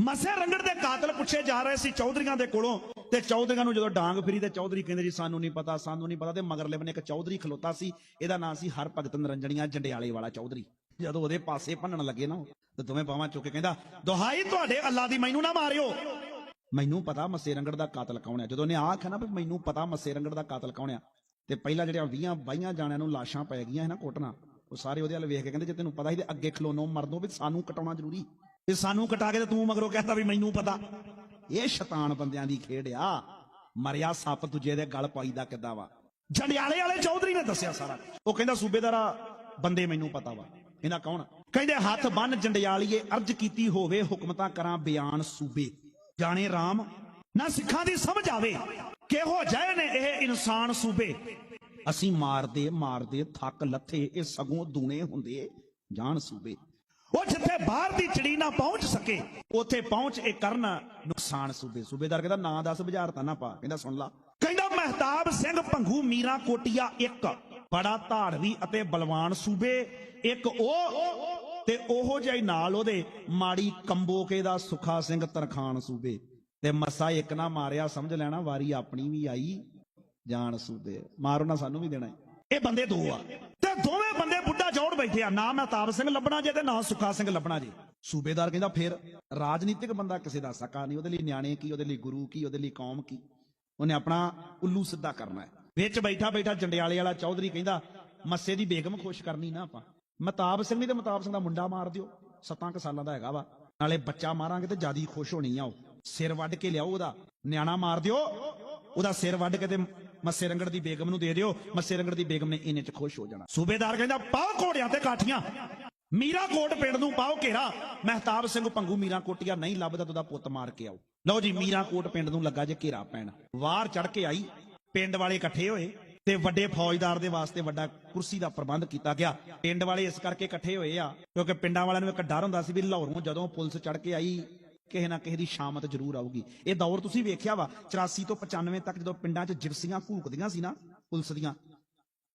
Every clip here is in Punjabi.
ਮਸੇ ਰੰਗੜ ਦੇ ਕਾਤਲ ਪੁੱਛੇ ਜਾ ਰਹੇ ਸੀ ਚੌਧਰੀਆਂ ਦੇ ਕੋਲੋਂ ਤੇ ਚੌਧਰੀਆਂ ਨੂੰ ਜਦੋਂ ਡਾਂਗ ਫਿਰੀ ਤੇ ਚੌਧਰੀ ਕਹਿੰਦੇ ਜੀ, ਸਾਨੂੰ ਨਹੀਂ ਪਤਾ, ਸਾਨੂੰ ਨਹੀਂ ਪਤਾ। ਤੇ ਮਗਰਲੇ ਬੰਨੇ ਇੱਕ ਚੌਧਰੀ ਖਲੋਤਾ ਸੀ, ਇਹਦਾ ਨਾਮ ਸੀ ਹਰ ਭਗਤ ਨਰੰਜਣੀਆਂ, ਜੰਡਿਆਲੇ ਵਾਲਾ ਚੌਧਰੀ। ਜਦੋਂ ਉਹਦੇ ਪਾਸੇ ਭੰਨਣ ਲੱਗੇ ਨਾ ਤੇ ਦੋਵੇਂ ਬਾਹਾਂ ਚੁੱਕ ਕੇ ਕਹਿੰਦਾ, ਦੁਹਾਈ ਤੁਹਾਡੇ ਅੱਲਾ ਦੀ ਮੈਨੂੰ ਨਾ ਮਾਰਿਓ। ਮੈਨੂੰ ਪਤਾ ਮੱਸੇ ਰੰਗੜ ਦਾ ਕਾਤਲ ਕੌਣ ਹੈ ਜਦੋਂ ਨੇ ਆਖਿਆ ਨਾ ਵੀ ਮੈਨੂੰ ਪਤਾ ਮੱਸੇ ਰੰਗੜ ਦਾ ਕਾਤਲ ਕੌਣ ਆ, ਤੇ ਪਹਿਲਾਂ ਜਿਹੜੀਆਂ 20 ਬਾਈਆਂ ਜਾਣਿਆਂ ਨੂੰ ਲਾਸ਼ਾਂ ਪੈ ਗਈਆਂ ਹੈ ਨਾ ਕੋਟਣਾ ਉਹ ਸਾਰੇ ਉਹਦੇ ਵੱਲ ਵੇਖ ਕੇ ਕਹਿੰਦੇ, ਜੇ ਤੈਨੂੰ ਪਤਾ ਸੀ ਤੇ ਅੱਗੇ ਖਲੋਨੋਂ ਮਰਦੋ ਵੀ ਸਾਨੂੰ ਕਟਾਉਣਾ ਜ਼ਰੂਰੀ। ਤੇ ਸਾਨੂੰ ਕਟਾ ਕੇ ਤੇ ਤੂੰ ਮਗਰੋਂ ਕਹਿੰਦਾ ਵੀ ਮੈਨੂੰ ਪਤਾ। ਇਹ ਸ਼ੈਤਾਨ ਬੰਦਿਆਂ ਦੀ ਖੇਡ ਆ। ਮਰਿਆ ਸੱਪ ਦੂਜੇ ਦੇ ਗਲ ਪਾਈਦਾ ਕਿੱਦਾਂ ਵਾ? ਜੰਡਿਆਲੇ ਵਾਲੇ ਚੌਧਰੀ ਨੇ ਦੱਸਿਆ ਸਾਰਾ ਉਹ ਕਹਿੰਦਾ ਸੂਬੇਦਾਰਾ ਬੰਦੇ ਮੈਨੂੰ ਪਤਾ ਵਾ। ਇਹਨਾਂ ਕੌਣ? ਕਹਿੰਦੇ, ਹੱਥ ਬੰਨ ਜੰਡਿਆਲੀਏ ਅਰਜ ਕੀਤੀ ਹੋਵੇ, ਹੁਕਮਤਾਂ ਕਰਾਂ ਬਿਆਨ ਸੂਬੇ। ਜਾਣੇ RAM ਨਾ ਸਿੱਖਾਂ ਦੀ ਸਮਝ ਆਵੇ। ਕਿਹੋ ਜਿਹੇ ਨੇ ਇਹ ਇਨਸਾਨ ਸੂਬੇ? ਅਸੀਂ ਮਾਰਦੇ ਮਾਰਦੇ, ਥੱਕ, ਲੱਥੇ, ਇਹ ਸਗੋਂ ਦੂਣੇ ਹੁੰਦੇ ਜਾਣ ਸੂਬੇ। ਉਹ ਜਿੱਥੇ ਬਾਹਰ ਦੀ ਚਿੜੀ ਨਾ ਪਹੁੰਚ ਸਕੇ, ਉੱਥੇ ਪਹੁੰਚ ਇਹ ਕਰਨ ਨੁਕਸਾਨ ਸੂਬੇ। ਸੂਬੇਦਾਰ ਕਹਿੰਦਾ, ਨਾਂ ਦੱਸ ਬਾਜ਼ਾਰ ਤਾਂ ਨਾ ਪਾ। ਕਹਿੰਦਾ, ਸੁਣ ਲਾ। ਕਹਿੰਦਾ, ਮਹਿਤਾਬ ਸਿੰਘ ਭੰਗੂ ਮੀਰਾ ਕੋਟੀਆ ਇੱਕ, ਬੜਾ ਧਾੜਵੀ ਅਤੇ ਬਲਵਾਨ ਸੂਬੇ, ਇੱਕ ਉਹ, ਤੇ ਉਹੋ ਜਿਹਾ ਨਾਲ ਉਹਦੇ ਮਾੜੀ ਕੰਬੋਕੇ ਦਾ ਸੁਖਾ ਸਿੰਘ ਤਰਖਾਨ ਸੂਬੇ। ਤੇ ਮਸਾ ਇੱਕ ਨਾ ਮਾਰਿਆ, ਸਮਝ ਲੈਣਾ, ਵਾਰੀ ਆਪਣੀ ਵੀ ਆਈ ਜਾਣ ਸੂਬੇ। ਮਾਰੋ ਨਾ ਸਾਨੂੰ ਵੀ ਦੇਣਾ। ਇਹ ਬੰਦੇ ਦੋ ਆ। ਤੇ ਦੋਵੇਂ ਬੰਦੇ ਜੋੜ ਬੈਠੇ ਆ। ਨਾ ਮਹਿਤਾਬ ਸਿੰਘ ਲੱਭਣਾ ਜੇ ਤੇ ਨਾ ਸੁਖਾ ਸਿੰਘ ਲੱਭਣਾ ਜੇ। ਸੂਬੇਦਾਰ ਕਹਿੰਦਾ ਫਿਰ ਰਾਜਨੀਤਿਕ ਬੰਦਾ ਕਿਸੇ ਦਾ ਸਕਾ ਨਹੀਂ, ਉਹਦੇ ਲਈ ਨਿਆਣੇ ਕੀ, ਉਹਦੇ ਲਈ ਗੁਰੂ ਕੀ, ਉਹਦੇ ਲਈ ਕੌਮ ਕੀ? ਉਹਨੇ ਆਪਣਾ ਉੱਲੂ ਸਿੱਧਾ ਕਰਨਾ ਹੈ। ਵਿੱਚ ਬੈਠਾ ਬੈਠਾ ਜੰਡਿਆਲੇ ਵਾਲਾ ਚੌਧਰੀ ਕਹਿੰਦਾ, ਮੱਸੇ ਦੀ ਬੇਗਮ ਖੁਸ਼ ਕਰਨੀ ਨਾ ਆਪਾਂ। ਮਤਾਬ ਸਿੰਘ ਨਹੀਂ ਤੇ ਮਤਾਬ ਸਿੰਘ ਦਾ ਮੁੰਡਾ ਮਾਰ ਦਿਓ। ਸੱਤਾਂ ਕੁ ਸਾਲਾਂ ਦਾ ਹੈਗਾ ਵਾ। ਨਾਲੇ ਬੱਚਾ ਮਾਰਾਂਗੇ ਤੇ ਜਿਆਦੀ ਖੁਸ਼ ਹੋਣੀ ਆ ਉਹ। ਸਿਰ ਵੱਢ ਕੇ ਲਿਆਓ ਉਹਦਾ। ਨਿਆਣਾ ਮਾਰ ਦਿਓ। ਉਹਦਾ ਸਿਰ ਵੱਢ ਕੇ ਤੇ ਮੱਸੇ ਰੰਗੜ ਦੀ ਬੇਗਮ ਨੂੰ ਦੇ ਦਿਓ। ਮੱਸੇ ਰੰਗੜ ਦੀ ਬੇਗਮ ਨੇ ਇਹਨੇ ਚ ਖੁਸ਼ ਹੋ ਜਾਣਾ। ਸੂਬੇਦਾਰ ਕਹਿੰਦਾ, ਪਾਓ ਘੋੜਿਆਂ ਤੇ ਕਾਠੀਆਂ। ਮੀਰਾ ਕੋਟ ਪਿੰਡ ਨੂੰ ਪਾਓ ਘੇਰਾ। ਮਹਿਤਾਬ ਸਿੰਘ ਪੰਗੂ ਮੀਰਾ ਕੋਟੀਆ ਨਹੀਂ ਲੱਭਦਾ ਤਾਂ ਉਹਦਾ ਪੁੱਤ ਮਾਰ ਕੇ ਆਓ। ਲਓ ਜੀ ਮੀਰਾ ਕੋਟ ਪਿੰਡ ਨੂੰ ਲੱਗਾ ਜੇ ਘੇਰਾ ਪੈਣ। ਵਾਰ ਚੜ ਕੇ ਆਈ। ਪਿੰਡ ਵਾਲੇ ਇਕੱਠੇ ਹੋਏ ਤੇ ਵੱਡੇ ਫੌਜਦਾਰ ਦੇ ਵਾਸਤੇ ਵੱਡਾ ਕੁਰਸੀ ਦਾ ਪ੍ਰਬੰਧ ਕੀਤਾ ਗਿਆ। ਪਿੰਡ ਵਾਲੇ ਇਸ ਕਰਕੇ ਇਕੱਠੇ ਹੋਏ ਆ ਕਿਉਂਕਿ ਪਿੰਡਾਂ ਵਾਲਿਆਂ ਨੂੰ ਇੱਕ ਡਰ ਹੁੰਦਾ ਸੀ ਵੀ ਲਾਹੌਰੋਂ ਜਦੋਂ ਪੁਲਿਸ ਚੜ ਕੇ ਆਈ ਕਿਸੇ ਨਾ ਕਿਸੇ ਦੀ ਸ਼ਾਮਤ ਜ਼ਰੂਰ ਆਊਗੀ। ਇਹ ਦੌਰ ਤੁਸੀਂ ਵੇਖਿਆ ਵਾ 84 ਤੋਂ 95 ਤੱਕ ਜਦੋਂ ਪਿੰਡਾਂ 'ਚ ਜਿਪਸੀਆਂ ਘੂਕਦੀਆਂ ਸੀ ਨਾ, ਪੁਲਿਸ ਦੀਆਂ,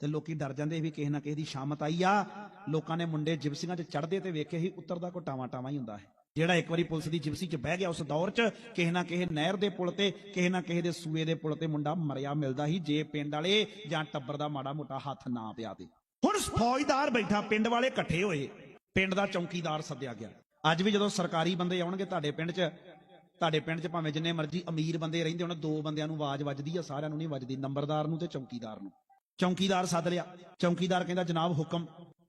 ਤੇ ਲੋਕੀ ਡਰ ਜਾਂਦੇ ਵੀ ਕਿਸੇ ਨਾ ਕਿਸੇ ਦੀ ਸ਼ਾਮਤ ਆਈ ਆ। ਲੋਕਾਂ ਨੇ ਮੁੰਡੇ ਜਿਪਸੀਆਂ 'ਚ ਚੜਦੇ ਤੇ ਵੇਖੇ ਹੀ ਉੱਤਰਦਾ ਕੋ ਟਾਵਾਂ ਟਾਵਾਂ ਹੀ ਹੁੰਦਾ ਹੈ। ਜਿਹੜਾ ਇੱਕ ਵਾਰੀ ਪੁਲਿਸ ਦੀ ਜਿਪਸੀ 'ਚ ਬਹਿ ਗਿਆ, ਉਸ ਦੌਰ 'ਚ ਕਿਸੇ ਨਾ ਕਿਸੇ ਨਹਿਰ ਦੇ ਪੁਲ ਤੇ, ਕਿਸੇ ਨਾ ਕਿਸੇ ਦੇ ਸੂਏ ਦੇ ਪੁਲ ਤੇ ਮੁੰਡਾ ਮਰਿਆ ਮਿਲਦਾ ਸੀ, ਜੇ ਪਿੰਡ ਵਾਲੇ ਜਾਂ ਟੱਬਰ ਦਾ ਮਾੜਾ ਮੋਟਾ ਹੱਥ ਨਾ ਪਿਆ ਤੇ। ਹੁਣ ਫੌਜਦਾਰ ਬੈਠਾ, ਪਿੰਡ ਵਾਲੇ ਇਕੱਠੇ ਹੋਏ, ਪਿੰਡ ਦਾ ਚੌਕੀਦਾਰ ਸੱਦਿਆ ਗਿਆ। ਅੱਜ ਵੀ ਜਦੋਂ ਸਰਕਾਰੀ ਬੰਦੇ ਆਉਣਗੇ ਤੁਹਾਡੇ ਪਿੰਡ 'ਚ, ਤੁਹਾਡੇ ਪਿੰਡ 'ਚ ਭਾਵੇਂ ਜਿੰਨੇ ਮਰਜ਼ੀ ਅਮੀਰ ਬੰਦੇ ਰਹਿੰਦੇ ਹੋਣ, ਦੋ ਬੰਦਿਆਂ ਨੂੰ ਆਵਾਜ਼ ਵੱਜਦੀ ਆ, ਸਾਰਿਆਂ ਨੂੰ ਨਹੀਂ ਵੱਜਦੀ, ਨੰਬਰਦਾਰ ਨੂੰ ਤੇ ਚੌਕੀਦਾਰ ਨੂੰ। ਚੌਕੀਦਾਰ ਸੱਦ ਲਿਆ। ਚੌਕੀਦਾਰ ਕਹਿੰਦਾ, ਜਨਾਬ, ਹੁਕਮ।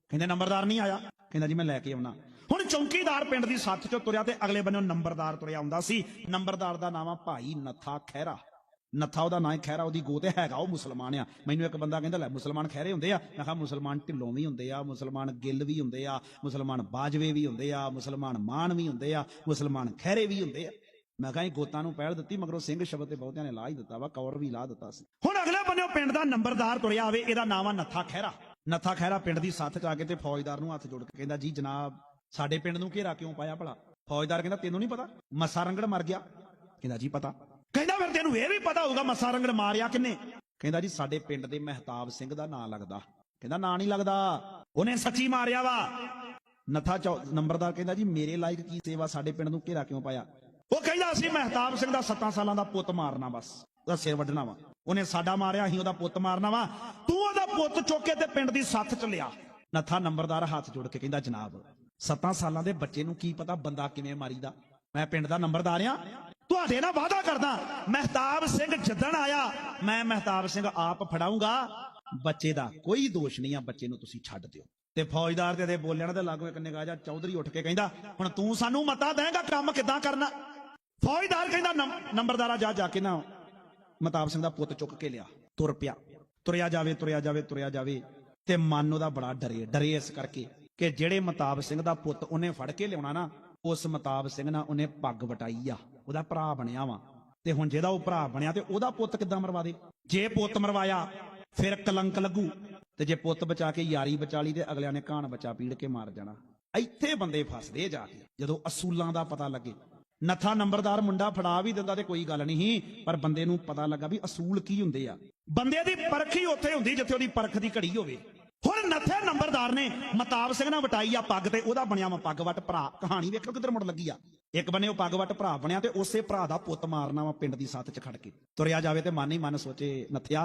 ਕਹਿੰਦੇ, ਨੰਬਰਦਾਰ ਨਹੀਂ ਆਇਆ? ਕਹਿੰਦਾ, ਜੀ, ਮੈਂ ਲੈ ਕੇ ਆਉਣਾ। ਹੁਣ ਚੌਕੀਦਾਰ ਪਿੰਡ ਦੀ ਸੱਥ ਚੋਂ ਤੁਰਿਆ ਤੇ ਅਗਲੇ ਬੰਨੋਂ ਨੰਬਰਦਾਰ ਤੁਰਿਆ ਆਉਂਦਾ ਸੀ। ਨੰਬਰਦਾਰ ਦਾ ਨਾਮ ਆ ਭਾਈ ਨੱਥਾ ਖਹਿਰਾ। ਨੱਥਾ ਉਹਦਾ ਨਾਂ ਹੈ ਖਹਿਰਾ, ਉਹਦੀ ਗੋਤ ਹੈਗਾ, ਉਹ ਮੁਸਲਮਾਨ ਆ। ਮੈਨੂੰ ਇੱਕ ਬੰਦਾ ਕਹਿੰਦਾ, ਲੈ ਮੁਸਲਮਾਨ ਖਹਿਰੇ ਹੁੰਦੇ ਆ। ਮੈਂ ਕਿਹਾ, ਮੁਸਲਮਾਨ ਢਿੱਲੋਂ ਵੀ ਹੁੰਦੇ ਆ, ਮੁਸਲਮਾਨ ਗਿੱਲ ਵੀ ਹੁੰਦੇ ਆ, ਮੁਸਲਮਾਨ ਬਾਜਵੇ ਵੀ ਹੁੰਦੇ ਆ, ਮੁਸਲਮਾਨ ਮਾਨ ਵੀ ਹੁੰਦੇ ਆ, ਮੁਸਲਮਾਨ ਖਹਿਰੇ ਵੀ ਹੁੰਦੇ ਆ। ਮੈਂ ਕਿਹਾ, ਇਹ ਗੋਤਾਂ ਨੂੰ ਪਹਿਲ ਦਿੱਤੀ, ਮਗਰੋਂ ਸਿੰਘ ਸ਼ਬਦ ਤੇ ਬਹੁਤਿਆਂ ਨੇ ਲਾ ਹੀ ਦਿੱਤਾ ਵਾ, ਕੌਰ ਵੀ ਲਾ ਦਿੱਤਾ ਸੀ। ਹੁਣ ਅਗਲੇ ਬੰਨਿਓ ਪਿੰਡ ਦਾ ਨੰਬਰਦਾਰ ਤੁਰਿਆ ਆਵੇ, ਇਹਦਾ ਨਾਮ ਆ ਨੱਥਾ ਖਹਿਰਾ। ਨੱਥਾ ਖਹਿਰਾ ਪਿੰਡ ਦੀ ਸੱਥ ਚ ਆ ਕੇ ਤੇ ਫੌਜਦਾਰ ਨੂੰ ਹੱਥ ਜੋੜ ਕੇ ਕਹਿੰਦਾ, ਜੀ ਜਨਾਬ, ਸਾਡੇ ਪਿੰਡ ਨੂੰ ਘੇਰਾ ਕਿਉਂ ਪਾਇਆ ਭਲਾ? ਫੌਜਦਾਰ ਕਹਿੰਦਾ, ਤੈਨੂੰ ਨਹੀਂ ਪਤਾ? ਮੱਸਾ ਰੰਗੜ ਮਰ ਗਿਆ। ਕਹਿੰਦਾ, ਜੀ ਪਤਾ। ਕਹਿੰਦਾ ਫਿਰ ਤੈਨੂੰ ਇਹ ਵੀ ਪਤਾ ਹੋਊਗਾ ਮੱਸਾ ਰੰਗੜ ਮਾਰਿਆ ਕਿੰਨੇ। ਕਹਿੰਦਾ ਜੀ, ਸਾਡੇ ਪਿੰਡ ਦੇ ਮਹਿਤਾਬ ਸਿੰਘ ਦਾ ਨਾਂ ਲੱਗਦਾ। ਕਹਿੰਦਾ ਨਾਂ ਨਹੀਂ ਲੱਗਦਾ। ਉਹਨੇ ਸੱਚੀ ਮਾਰਿਆ ਵਾ। ਨਥਾ ਨੰਬਰਦਾਰ ਕਹਿੰਦਾ ਜੀ, ਮੇਰੇ ਲਾਇਕ ਕੀ ਸੇਵਾ ਸਾਡੇ ਪਿੰਡ ਨੂੰ ਘੇਰਾ ਕਿਉਂ ਪਾਇਆ? ਉਹ ਕਹਿੰਦਾ ਅਸੀਂ ਮਹਿਤਾਬ ਸਿੰਘ ਦਾ 7 ਸਾਲਾਂ ਦਾ ਪੁੱਤ ਮਾਰਨਾ ਬਸ। ਉਹਦਾ ਸਿਰ ਵੱਢਣਾ ਵਾ। ਉਹਨੇ ਸਾਡਾ ਮਾਰਿਆ, ਅਸੀਂ ਉਹਦਾ ਪੁੱਤ ਮਾਰਨਾ ਵਾ। ਤੂੰ ਉਹਦਾ ਪੁੱਤ ਚੁੱਕ ਕੇ ਤੇ ਪਿੰਡ ਦੀ ਸੱਥ ਚ ਲਿਆ। ਨਥਾ ਨੰਬਰਦਾਰ ਹੱਥ ਜੋੜ ਕੇ ਕਹਿੰਦਾ, ਜਨਾਬ 7 ਸਾਲਾਂ ਦੇ ਬੱਚੇ ਨੂੰ ਕੀ ਪਤਾ ਬੰਦਾ ਕਿਵੇਂ ਮਾਰੀਦਾ? ਮੈਂ ਪਿੰਡ ਦਾ ਨੰਬਰਦਾਰ ਆ ਤੁਹਾਡੇ ਨਾਲ ਵਾਅਦਾ ਕਰਦਾ, ਮਹਿਤਾਬ ਸਿੰਘ ਜਿੱਦਣ ਆਇਆ, ਮੈਂ ਮਹਿਤਾਬ ਸਿੰਘ ਆਪ ਫੜਾਉਂਗਾ। ਬੱਚੇ ਦਾ ਕੋਈ ਦੋਸ਼ ਨਹੀਂ ਆ, ਬੱਚੇ ਨੂੰ ਤੁਸੀਂ ਛੱਡ ਦਿਓ। ਤੇ ਫੌਜਦਾਰ ਦੇ ਦੇ ਬੋਲਣ ਦੇ ਲਾਗੋ ਇੱਕ ਨਿਗਾਹ ਜਾ ਚੌਧਰੀ ਉੱਠ ਕੇ ਕਹਿੰਦਾ, ਹੁਣ ਤੂੰ ਸਾਨੂੰ ਮਤਾ ਦੇਂਗਾ ਕੰਮ ਕਿੱਦਾਂ ਕਰਨਾ? ਫੌਜਦਾਰ ਕਹਿੰਦਾ ਨੰਬ- ਨੰਬਰਦਾਰਾ ਜਾ ਜਾ ਕੇ ਨਾ ਮਤਾਬ ਸਿੰਘ ਦਾ ਪੁੱਤ ਚੁੱਕ ਕੇ ਲਿਆ, ਤੁਰ ਪਿਆ। ਤੁਰਿਆ ਜਾਵੇ ਤੁਰਿਆ ਜਾਵੇ ਤੁਰਿਆ ਜਾਵੇ। ਤੇ ਮਨ ਉਹਦਾ ਬੜਾ ਡਰੇ ਡਰੇ ਇਸ ਕਰਕੇ ਕਿ ਜਿਹੜੇ ਮਤਾਬ ਸਿੰਘ ਦਾ ਪੁੱਤ ਉਹਨੇ ਫੜ ਕੇ ਲਿਆਉਣਾ ਨਾ ਉਸ ਮਤਾਬ ਸਿੰਘ ਨਾਲ ਉਹਨੇ ਪੱਗ ਵਟਾਈ ਆ, ਉਹਦਾ ਭਰਾ ਬਣਿਆ ਵਾ। ਤੇ ਹੁਣ ਜਿਹਦਾ ਉਹ ਭਰਾ ਬਣਿਆ ਤੇ ਉਹਦਾ ਪੁੱਤ ਕਿੱਦਾਂ ਮਰਵਾ ਦੇ? ਜੇ ਪੁੱਤ ਮਰਵਾਇਆ, ਫਿਰ ਕਲੰਕ ਲੱਗੂ। ਤੇ ਜੇ ਪੁੱਤ ਬਚਾ ਕੇ ਯਾਰੀ ਬਚਾ ਲਈ ਤੇ ਅਗਲਿਆਂ ਨੇ ਕਾਣ ਬਚਾ ਪੀੜ ਕੇ ਮਾਰ ਜਾਣਾ। ਇੱਥੇ ਬੰਦੇ ਫਸਦੇ ਜਾ ਕੇ, ਜਦੋਂ ਅਸੂਲਾਂ ਦਾ ਪਤਾ ਲੱਗੇ। ਨਥਾ ਨੰਬਰਦਾਰ ਮੁੰਡਾ ਫੜਾ ਵੀ ਦਿੰਦਾ ਤੇ ਕੋਈ ਗੱਲ ਨਹੀਂ, ਪਰ ਬੰਦੇ ਨੂੰ ਪਤਾ ਲੱਗਾ ਵੀ ਅਸੂਲ ਕੀ ਹੁੰਦੇ ਆ। ਬੰਦੇ ਦੀ ਪਰਖ ਹੀ ਉੱਥੇ ਹੁੰਦੀ ਜਿੱਥੇ ਉਹਦੀ ਪਰਖ ਦੀ ਘੜੀ ਹੋਵੇ। ਹੁਣ ਨੱਥੇ ਨੰਬਰਦਾਰ ਨੇ ਮਤਾਬ ਸਿੰਘ ਨਾਲ ਵਟਾਈ ਆ ਪੱਗ ਤੇ, ਉਹਦਾ ਬਣਿਆ ਵਾ ਪੱਗ ਵੱਟ। ਭਰਾ, ਕਹਾਣੀ ਵੇਖੋ ਕਿੱਧਰ ਮੁੜ ਲੱਗੀ ਆ। ਇੱਕ ਬੰਨੇ ਉਹ ਪੱਗ ਵੱਟ ਭਰਾ ਬਣਿਆ ਤੇ ਉਸੇ ਭਰਾ ਦਾ ਪੁੱਤ ਮਾਰਨਾ ਵਾ ਪਿੰਡ ਦੀ ਸੱਤ ਚ ਖੜ ਕੇ। ਤੁਰਿਆ ਜਾਵੇ ਤੇ ਮਨ ਹੀ ਮਨ ਸੋਚੇ, ਨੱਥਿਆ,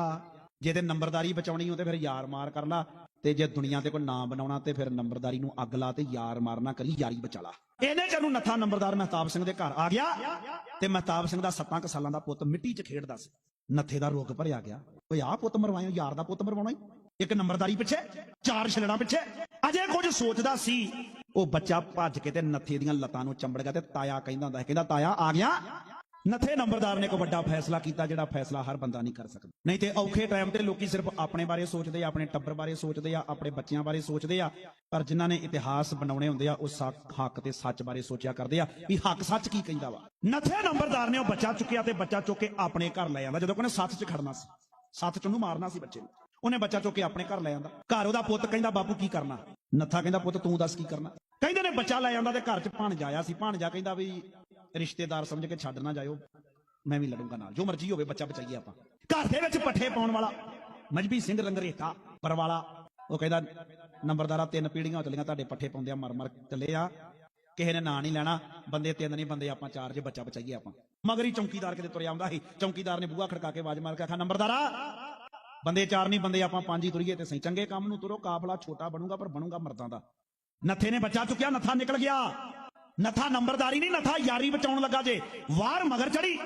ਜੇ ਤੇ ਨੰਬਰਦਾਰੀ ਬਚਾਉਣੀ ਹੋ ਤੇ ਫਿਰ ਯਾਰ ਮਾਰ ਕਰ ਲਾ। ਤੇ ਜੇ ਦੁਨੀਆ ਤੇ ਕੋਈ ਨਾਂ ਬਣਾਉਣਾ ਤੇ ਫਿਰ ਨੰਬਰਦਾਰੀ ਨੂੰ ਅੱਗ ਲਾ ਤੇ ਯਾਰ ਮਾਰਨਾ ਕਰੀ, ਯਾਰੀ ਬਚਾ ਲਾ। ਇਹਨੇ ਜਨੂੰ ਨੱਥਾ ਨੰਬਰਦਾਰ ਮਹਿਤਾਬ ਸਿੰਘ ਦੇ ਘਰ ਆ ਗਿਆ ਤੇ ਮਹਿਤਾਬ ਸਿੰਘ ਦਾ 7 ਸਾਲਾਂ ਦਾ ਪੁੱਤ ਮਿੱਟੀ 'ਚ ਖੇਡਦਾ ਸੀ। ਨੱਥੇ ਦਾ ਰੋਗ ਭਰਿਆ ਗਿਆ। ਓਏ ਆਹ ਪੁੱਤ ਮਰਵਾਇਓ, ਯਾਰ ਦਾ ਪੁੱਤ ਮਰਵਾਉਣਾ ਈ ਇੱਕ ਨੰਬਰਦਾਰੀ ਪਿੱਛੇ, ਚਾਰ ਛਲਣਾ ਪਿੱਛੇ। ਅਜੇ ਕੁਝ ਸੋਚਦਾ ਸੀ, ਉਹ ਬੱਚਾ ਭੱਜ ਕੇ ਤੇ ਨੱਥੇ ਦੀਆਂ ਲੱਤਾਂ ਨੂੰ ਚੰਬੜ ਗਿਆ ਤੇ ਤਾਇਆ ਕਹਿੰਦਾ ਹੁੰਦਾ ਕਹਿੰਦਾ, ਤਾਇਆ, ਆ ਗਿਆ। ਨੱਥੇ ਨੰਬਰਦਾਰ ਨੇ ਕੋ ਵੱਡਾ ਫੈਸਲਾ ਕੀਤਾ, ਜਿਹੜਾ ਫੈਸਲਾ ਹਰ ਬੰਦਾ ਨਹੀਂ ਕਰ ਸਕਦਾ। ਨਹੀਂ ਤੇ ਔਖੇ ਟਾਈਮ ਤੇ ਲੋਕੀ ਸਿਰਫ ਆਪਣੇ ਬਾਰੇ ਸੋਚਦੇ ਆ, ਆਪਣੇ ਟੱਬਰ ਬਾਰੇ ਸੋਚਦੇ ਆ, ਆਪਣੇ ਬੱਚਿਆਂ ਬਾਰੇ ਸੋਚਦੇ ਆ, ਪਰ ਜਿਨ੍ਹਾਂ ਨੇ ਇਤਿਹਾਸ ਬਣਾਉਣੇ ਹੁੰਦੇ ਆ, ਉਹ ਸੱਚ ਹੱਕ ਤੇ ਸੱਚ ਬਾਰੇ ਸੋਚਿਆ ਕਰਦੇ ਆ, ਵੀ ਹੱਕ ਸੱਚ ਕੀ ਕਹਿੰਦਾ ਵਾ? ਨੱਥੇ ਨੰਬਰਦਾਰ ਨੇ ਉਹ ਬੱਚਾ ਚੁੱਕਿਆ ਤੇ ਬੱਚਾ ਚੁੱਕ ਕੇ ਆਪਣੇ ਘਰ ਲੈ ਆਂਦਾ, ਜਦੋਂ ਕੋਨੇ ਸੱਥ 'ਚ ਖੜਨਾ ਸੀ। ਸੱਥ 'ਚ ਉਹਨੂੰ ਮਾਰਨਾ ਸੀ ਬੱਚੇ ਨੂੰ। ਉਹਨੇ ਬੱਚਾ ਚੁੱਕ ਕੇ ਆਪਣੇ ਘਰ ਲੈ ਆਂਦਾ। ਘਰ ਉਹਦਾ ਪੁੱਤ ਕਹਿੰਦਾ, ਬਾਪੂ, ਕੀ ਕਰਨਾ? ਨੱਥਾ ਕਹਿੰਦਾ, ਪੁੱਤ, ਤੂੰ ਦੱਸ ਕੀ ਕਰਨਾ? ਕਹਿੰਦੇ ਨੇ, ਬੱਚਾ ਲੈ ਆਂਦਾ ਤੇ ਘਰ 'ਚ ਭਾਣ ਜਾਇਆ ਸੀ। ਭਾਣ ਜਾ ਕਹਿੰਦਾ ਵੀ, ਰਿਸ਼ਤੇਦਾਰ ਸਮਝ ਕੇ ਛੱਡ ਨਾ ਜਾਇਓ। ਮੈਂ ਵੀ ਲੜੂੰਗਾ ਨਾਲ। ਜੋ ਮਰਜ਼ੀ ਹੋਵੇ, ਬੱਚਾ ਬਚਾਈਏ ਆਪਾਂ। ਘਰ ਦੇ ਵਿੱਚ ਪੱਠੇ ਪਾਉਣ ਵਾਲਾ, ਮਜਬੀ ਸਿੰਘ ਰੰਗਰੇਤਾ, ਪਰਵਾਲਾ, ਉਹ ਕਹਿੰਦਾ, ਨੰਬਰਦਾਰਾ, ਤਿੰਨ ਪੀੜੀਆਂ ਹੋ ਚਲੀਆਂ ਤੁਹਾਡੇ ਪੱਠੇ ਪਾਉਂਦੇ ਆ ਮਰ ਮਰ ਚੱਲੇ ਆ। ਕਿਸੇ ਨੇ ਨਾਂ ਨਹੀਂ ਲੈਣਾ। ਬੰਦੇ ਤਿੰਨ ਨਹੀਂ, ਬੰਦੇ ਆਪਾਂ ਚਾਰ, ਜੇ ਬੱਚਾ ਬਚਾਈਏ ਆਪਾਂ। ਮਗਰ ਹੀ ਚੌਂਕੀਦਾਰ ਕਿਤੇ ਤੁਰਿਆ ਆਉਂਦਾ ਸੀ। ਚੌਕੀਦਾਰ ਨੇ ਬੂਹਾ ਖੜਕਾ ਕੇ ਆਵਾਜ਼ ਮਾਰ ਕੇ ਆਖਾ ਨੰਬਰਦਾਰਾ ਬੰਦੇ ਚਾਰ ਨਹੀਂ, ਬੰਦੇ ਆਪਾਂ ਪੰਜ ਹੀ ਤੁਰੀਏ ਤੇ ਸਹੀ। ਚੰਗੇ ਕੰਮ ਨੂੰ ਤੁਰੋ, ਕਾਫਲਾ ਛੋਟਾ ਬਣੂਗਾ, ਪਰ ਬਣੂਗਾ ਮਰਦਾਂ ਦਾ। ਨੱਥੇ ਨੇ ਬੱਚਾ ਚੁੱਕਿਆ, ਨੱਥਾ ਨਿਕਲ ਗਿਆ। ਨੱਥਾ ਨੰਬਰਦਾਰੀ ਨਹੀਂ, ਨੱਥਾ ਯਾਰੀ ਬਚਾਉਣ ਲੱਗਾ ਜੇ। ਵਾਰ ਮਗਰ ਚੜੀ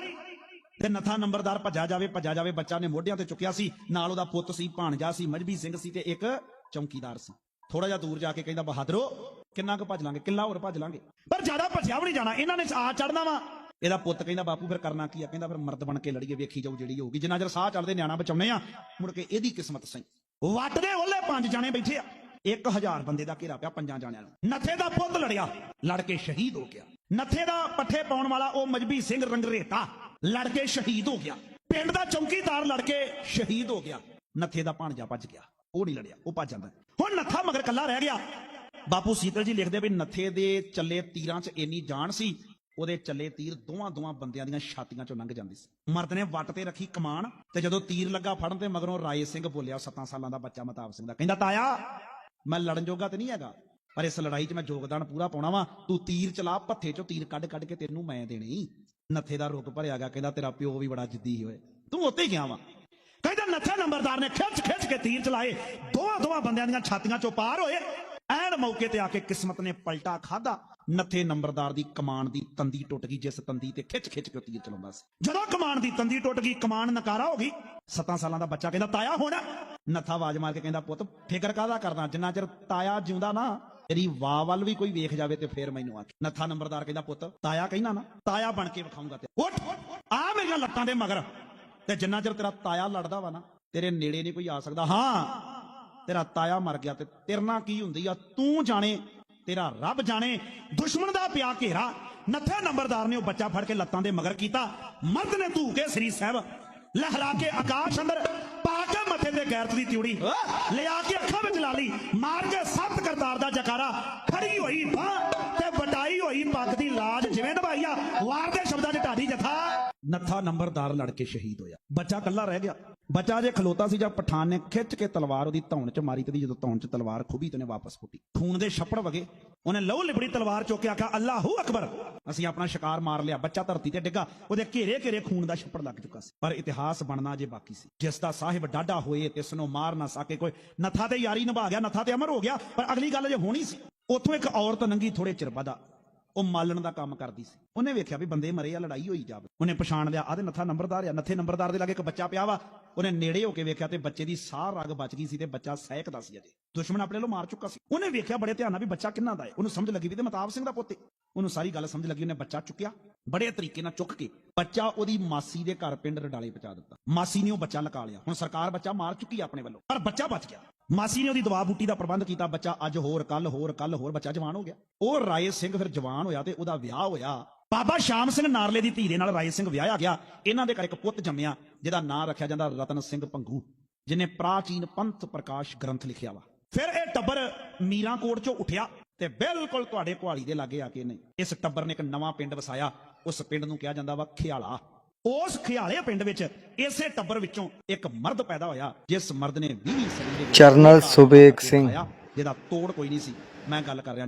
ਤੇ ਨੱਥਾ ਨੰਬਰਦਾਰ ਭੱਜਾ ਜਾਵੇ ਭੱਜਾ ਜਾਵੇ, ਬੱਚਾ ਨੇ ਮੋਢਿਆਂ ਤੇ ਚੁੱਕਿਆ ਸੀ। ਨਾਲ ਉਹਦਾ ਪੁੱਤ ਸੀ, ਭਾਣਜਾ ਸੀ, ਮਜਬੀ ਸਿੰਘ ਸੀ ਤੇ ਇੱਕ ਚੌਂਕੀਦਾਰ ਸੀ। ਥੋੜਾ ਜਿਹਾ ਦੂਰ ਜਾ ਕੇ ਕਹਿੰਦਾ, ਬਹਾਦਰੋ, ਕਿੰਨਾ ਕੁ ਭੱਜ ਲਾਂਗੇ, ਕਿੱਲਾ ਹੋਰ ਭੱਜ ਲਾਂਗੇ। ਪਰ ਜ਼ਿਆਦਾ ਭੱਜਿਆ ਵੀ ਨਹੀਂ ਜਾਣਾ। ਇਹਨਾਂ ਨੇ ਆ ਚੜਨਾ ਵਾ। ਇਹਦਾ ਪੁੱਤ ਕਹਿੰਦਾ, ਬਾਪੂ, ਫਿਰ ਕਰਨਾ ਕੀ ਆ? ਕਹਿੰਦਾ, ਫਿਰ ਮਰਦ ਬਣ ਕੇ ਲੜੀਏ, ਵੇਖੀ ਜਾਊ ਜਿਹੜੀ ਹੋਊਗੀ। ਜਿੰਨਾ ਚਿਰ ਸਾਹ ਚੱਲਦੇ ਨਿਆਣਾ ਬਚਾਉਨੇ ਆ, ਮੁੜ ਕੇ ਇਹਦੀ ਕਿਸਮਤ ਸਹੀ। ਵੱਟ ਦੇ ਉਹਲੇ ਪੰਜ ਜਾਣੇ ਬੈਠੇ ਆ। 1000 ਬੰਦੇ ਦਾ ਘੇਰਾ ਪਿਆ ਪੰਜਾਂ ਜਾਣਿਆਂ ਨੂੰ। ਨੱਥੇ ਦਾ ਪੁੱਤ ਲੜਿਆ, ਲੜ ਕੇ ਸ਼ਹੀਦ ਹੋ ਗਿਆ। ਨੱਥੇ ਦਾ ਪੱਠੇ ਪਾਉਣ ਵਾਲਾ ਉਹ ਮਜਬੀ ਸਿੰਘ ਰੰਗਰੇਤਾ ਲੜ ਕੇ ਸ਼ਹੀਦ ਹੋ ਗਿਆ। ਪਿੰਡ ਦਾ ਚੌਂਕੀਦਾਰ ਲੜ ਕੇ ਸ਼ਹੀਦ ਹੋ ਗਿਆ। ਨੱਥੇ ਦਾ ਭਾਣਜਾ ਭੱਜ ਗਿਆ। ਉਹ ਨਹੀਂ ਲੜਿਆ, ਉਹ ਭੱਜ ਜਾਂਦਾ। ਹੁਣ ਨੱਥਾ ਮਗਰ ਕੱਲਾ ਰਹਿ ਗਿਆ। ਬਾਪੂ ਸੀਤਲ ਜੀ ਲਿਖਦੇ ਵੀ ਨੱਥੇ ਦੇ ਚੱਲੇ ਤੀਰਾਂ 'ਚ ਇੰਨੀ ਜਾਨ ਸੀ ਉਹਦੇ ਚੱਲੇ ਤੀਰ ਦੋਵਾਂ ਦੋਵਾਂ ਬੰਦਿਆਂ ਦੀਆਂ ਛਾਤੀਆਂ 'ਚੋਂ ਲੰਘ ਜਾਂਦੀ ਸੀ। ਮਰਦ ਨੇ ਵੱਟ ਤੇ ਰੱਖੀ ਕਮਾਨ ਤੇ ਜਦੋਂ ਤੀਰ ਲੱਗਾ ਫੜਨ ਤੇ ਮਗਰੋਂ ਰਾਏ ਸਿੰਘ ਬੋਲਿਆ 7 ਸਾਲਾਂ ਦਾ ਬੱਚਾ ਮਤਾਬ ਸਿੰਘ ਦਾ। ਕਹਿੰਦਾ, ਤਾਇਆ, ਮੈਂ ਲੜਨ ਜੋਗਾ ਤੇ ਨਹੀਂ ਹੈਗਾ, ਪਰ ਇਸ ਲੜਾਈ 'ਚ ਮੈਂ ਯੋਗਦਾਨ ਪੂਰਾ ਪਾਉਣਾ ਵਾ। ਤੂੰ ਤੀਰ ਚਲਾ ਭੱਥੇ 'ਚੋਂ ਤੀਰ ਕੱਢ ਕੱਢ ਕੇ ਤੈਨੂੰ ਮੈਂ ਦੇਣੀ ਨੱਥੇ ਦਾ ਰੁੱਖ ਭਰਿਆ ਗਿਆ ਕਹਿੰਦਾ, ਤੇਰਾ ਪਿਓ ਵੀ ਬੜਾ ਜਿੱਦੀ ਹੋਏ ਤੂੰ ਉੱਤੇ ਹੀ ਗਿਆ ਵਾ। ਕਹਿੰਦਾ, ਨੱਥੇ ਨੰਬਰਦਾਰ ਨੇ ਖਿੱਚ ਖਿੱਚ ਕੇ ਤੀਰ ਚਲਾਏ। ਦੋਵਾਂ ਦੋਵਾਂ ਬੰਦਿਆਂ ਦੀਆਂ ਛਾਤੀਆਂ 'ਚੋਂ ਪਾਰ ਹੋਏ। ਐਨ ਮੌਕੇ ਤੇ ਆ ਕੇ ਕਿਸਮਤ ਨੇ ਪਲਟਾ ਖਾਦਾ ਨੱਥੇ ਨੰਬਰਦਾਰ ਦੀ ਕਮਾਨ ਦੀ ਤੰਦੀ ਟੁੱਟ ਗਈ, ਜਿਸ ਤੰਦੀ ਤੇ ਖਿੱਚ ਖਿੱਚ ਕੇ ਤੀਰ ਚਲਾਉਂਦਾ ਸੀ। ਜਦੋਂ ਕਮਾਨ ਦੀ ਤੰਦੀ ਟੁੱਟ ਗਈ, ਕਮਾਨ ਨਕਾਰਾ ਹੋ ਗਈ। 7 ਸਾਲਾਂ ਦਾ ਬੱਚਾ ਕਹਿੰਦਾ, ਤਾਇਆ ਹੁਣ? ਨੱਥਾ ਆਵਾਜ਼ ਮਾਰ ਕੇ ਕਹਿੰਦਾ, ਪੁੱਤ, ਫਿਕਰ ਕਾਹਦਾ ਕਰਦਾ ਜਿੰਨਾ ਚਿਰ ਤਾਇਆ ਜਿਉਂਦਾ ਨਾ, ਤੇਰੀ ਵਾਹ ਵੱਲ ਵੀ ਕੋਈ ਵੇਖ ਜਾਵੇ ਤੇ ਫੇਰ ਮੈਨੂੰ ਆ ਨੱਥਾ ਨੰਬਰਦਾਰ ਕਹਿੰਦਾ, ਪੁੱਤ, ਤਾਇਆ ਕਹਿਣਾ ਨਾ, ਤਾਇਆ ਬਣ ਕੇ ਵਿਖਾਉਂਗਾ ਤੇ ਉੱਠ, ਆ ਮੇਰੀਆਂ ਲੱਤਾਂ ਦੇ ਮਗਰ। ਤੇ ਜਿੰਨਾ ਚਿਰ ਤੇਰਾ ਤਾਇਆ ਲੜਦਾ ਵਾ ਨਾ, ਤੇਰੇ ਨੇੜੇ ਨਹੀਂ ਕੋਈ ਆ ਸਕਦਾ। ਹਾਂ, ਤੇਰਾ ਤਾਇਆ ਮਰ ਗਿਆ ਤੇ ਤੇਰੇ ਕੀ ਹੁੰਦੀ ਆ? ਤੂੰ ਜਾਣੇ ਤੇਰਾ ਰੱਬ ਜਾਣੇ ਦੁਸ਼ਮਣ ਦਾ ਪਿਆ ਘੇਰਾ। ਨੱਥੇ ਨੰਬਰਦਾਰ ਨੇ ਉਹ ਬੱਚਾ ਫੜ ਕੇ ਲੱਤਾਂ ਦੇ ਮਗਰ ਕੀਤਾ। ਮਰਦ ਨੇ ਧੂ ਕੇ ਸ੍ਰੀ ਸਾਹਿਬ ਲਹਿਰਾ ਕੇ ਆਕਾਸ਼ ਅੰਦਰ ਪਾ ਕੇ ਮੱਥੇ ਤੇ ਗੈਰਤ ਦੀ ਤਿਉੜੀ ਲਿਆ ਕੇ ਅੱਖਾਂ ਵਿੱਚ ਲਾ ਲਈ। ਮਾਰ ਕੇ ਸੱਤ ਕਰਤਾਰ ਦਾ ਜਕਾਰਾ ਖੜੀ ਹੋਈ ਬਾਹ ਤੇ ਵਟਾਈ ਹੋਈ ਪੱਗ ਦੀ ਲਾਜ ਜਿਵੇਂ ਨਿਭਾਈ ਆ ਵਾਰ ਦੇ ਸ਼ਬਦਾਂ 'ਚ ਢਾਡੀ ਜਥਾ। ਨੱਥਾ ਨੰਬਰਦਾਰ ਲੜ ਕੇ ਸ਼ਹੀਦ ਹੋਇਆ। ਬੱਚਾ ਕੱਲਾ ਰਹਿ ਗਿਆ। ਬੱਚਾ ਜੇ ਖਲੋਤਾ ਸੀ ਜਾਂ ਪਠਾਨ ਨੇ ਖਿੱਚ ਕੇ ਤਲਵਾਰ ਉਹਦੀ ਧੌਣ 'ਚ ਮਾਰੀ ਤੇ ਜਦੋਂ ਧੌਣ 'ਚ ਤਲਵਾਰ ਖੁਬੀ ਤੇ ਨੇ ਵਾਪਸ ਫੁੱਟੀ ਖੂਨ ਦੇ ਛੱਪੜ ਵਗੇ। ਉਹਨੇ ਲਹੂ ਲਿਬੜੀ ਤਲਵਾਰ ਚੁੱਕ ਕੇ ਆਖਿਆ, ਅੱਲਾਹੂ ਅਕਬਰ! ਅਸੀਂ ਆਪਣਾ ਸ਼ਿਕਾਰ ਮਾਰ ਲਿਆ, ਬੱਚਾ ਧਰਤੀ ਤੇ ਡਿੱਗਾ। ਉਹਦੇ ਘੇਰੇ ਘੇਰੇ ਖੂਨ ਦਾ ਛੱਪੜ ਲੱਗ ਚੁੱਕਾ ਸੀ। ਪਰ ਇਤਿਹਾਸ ਬਣਨਾ ਜੇ ਬਾਕੀ ਸੀ। ਜਿਸ ਦਾ ਸਾਹਿਬ ਡਾਢਾ ਹੋਏ ਤੇ ਇਸ ਨੂੰ ਮਾਰ ਨਾ ਸਕੇ ਕੋਈ। ਨੱਥਾ ਤੇ ਯਾਰੀ ਨਿਭਾ ਗਿਆ, ਨੱਥਾ ਤੇ ਅਮਰ ਹੋ ਗਿਆ, ਪਰ ਅਗਲੀ ਗੱਲ ਜੇ ਹੋਣੀ ਸੀ। ਉੱਥੋਂ ਇੱਕ ਔਰਤ ਨੰਗੀ ਥੋੜੇ ਚਿਰ ਬਾਅਦਾ ਉਹ ਮਾਲਣ ਦਾ ਕੰਮ ਕਰਦੀ ਸੀ। ਉਹਨੇ ਵੇਖਿਆ ਵੀ ਬੰਦੇ ਮਰੇ ਆ, ਲੜਾਈ ਹੋਈ ਜਾਵੇ। ਉਹਨੇ ਪਛਾਣ ਲਿਆ ਆਦੇ ਨੱਥਾ ਨੰਬਰਦਾਰ ਆ, ਨੱਥੇ ਨੰਬਰਦਾਰ ਦੇ ਲਾਗੇ ਇੱਕ ਬੱਚਾ ਪਿਆ ਵਾ। ਉਹਨੇ ਨੇੜੇ ਹੋ ਕੇ ਵੇਖਿਆ ਤੇ ਬੱਚੇ ਦੀ ਸਾਹ ਰਗ ਬਚ ਗਈ ਸੀ ਤੇ ਬੱਚਾ ਸਹਿਕਦਾ ਸੀ ਅਜੇ। ਦੁਸ਼ਮਣ ਆਪਣੇ ਵੱਲੋਂ ਮਾਰ ਚੁੱਕਾ ਸੀ। ਉਹਨੇ ਵੇਖਿਆ ਬੜੇ ਧਿਆਨ ਨਾਲ ਵੀ ਬੱਚਾ ਕਿੰਨਾ ਦਾ ਹੈ। ਉਹਨੂੰ ਸਮਝ ਲੱਗੀ ਵੀ ਤੇ ਮਤਾਬ ਸਿੰਘ ਦਾ ਪੁੱਤ ਹੈ ਉਹਨੂੰ ਸਾਰੀ ਗੱਲ ਸਮਝ ਲੱਗੀ, ਉਹਨੇ ਬੱਚਾ ਚੁੱਕਿਆ। ਬੜੇ ਤਰੀਕੇ ਨਾਲ ਚੁੱਕ ਕੇ ਬੱਚਾ ਉਹਦੀ ਮਾਸੀ ਦੇ ਘਰ ਪਿੰਡ ਰਡਾਲੇ ਪਹੁੰਚਾ ਦਿੱਤਾ। ਮਾਸੀ ਨੇ ਉਹ ਬੱਚਾ ਲਕਾ ਲਿਆ। ਹੁਣ ਸਰਕਾਰ ਬੱਚਾ ਮਾਰ ਚੁੱਕੀ ਆ ਆਪਣੇ ਵੱਲੋਂ। ਪਰ ਬੱਚਾ ਬਚ ਗਿਆ। ਮਾਸੀ ਨੇ ਉਹਦੀ ਦਵਾ ਬੂਟੀ ਦਾ ਪ੍ਰਬੰਧ ਕੀਤਾ, ਬੱਚਾ ਅੱਜ ਹੋਰ, ਕੱਲ ਹੋਰ ਕੱਲ ਹੋਰ, ਬੱਚਾ ਜਵਾਨ ਹੋ ਗਿਆ। ਉਹ ਰਾਏ ਸਿੰਘ ਫਿਰ ਜਵਾਨ ਹੋਇਆ ਤੇ ਉਹਦਾ ਵਿਆਹ ਹੋਇਆ। ਬਾਬਾ ਸ਼ਾਮ ਸਿੰਘ ਨਾਰਲੇ ਦੀ ਧੀ ਦੇ ਨਾਲ ਰਾਏ ਸਿੰਘ ਵਿਆਹਿਆ ਗਿਆ। ਇਹਨਾਂ ਦੇ ਘਰ ਇੱਕ ਪੁੱਤ ਜੰਮਿਆ, ਜਿਹਦਾ ਨਾਂ ਰੱਖਿਆ ਜਾਂਦਾ ਰਤਨ ਸਿੰਘ ਪੰਗੂ ਜਿਨੇ ਪ੍ਰਾਚੀਨ ਪੰਥ ਪ੍ਰਕਾਸ਼ ਗ੍ਰੰਥ ਲਿਖਿਆ ਵਾ। ਫਿਰ ਇਹ ਟੱਬਰ ਮੀਰਾਂਕੋਟ ਚੋਂ ਉੱਠਿਆ ਤੇ ਬਿਲਕੁਲ ਤੁਹਾਡੇ ਕੁਹਾਲੀ ਦੇ ਲਾਗੇ ਆ ਕੇ ਨਹੀਂ ਇਸ ਟੱਬਰ ਨੇ ਇੱਕ ਨਵਾਂ ਪਿੰਡ ਵਸਾਇਆ। ਉਸ ਪਿੰਡ ਨੂੰ ਕਿਹਾ ਜਾਂਦਾ ਵਾ ਖਿਆਲਾ। ਉਸ ਖਿਆਲੇ ਪਿੰਡ ਵਿੱਚ ਇਸੇ ਟੱਬਰ ਵਿੱਚੋਂ ਇੱਕ ਮਰਦ ਪੈਦਾ ਹੋਇਆ ਜਿਸ ਮਰਦ ਨੇ 20 ਸਦੀ ਦੇ ਵਿੱਚ ਕਾਰਨਾਮਾ ਸੁਬੇਗ ਸਿੰਘ। ਜਿਹਦਾ ਤੋੜ ਕੋਈ ਨਹੀਂ ਸੀ ਮੈਂ ਗੱਲ ਕਰ ਰਿਹਾ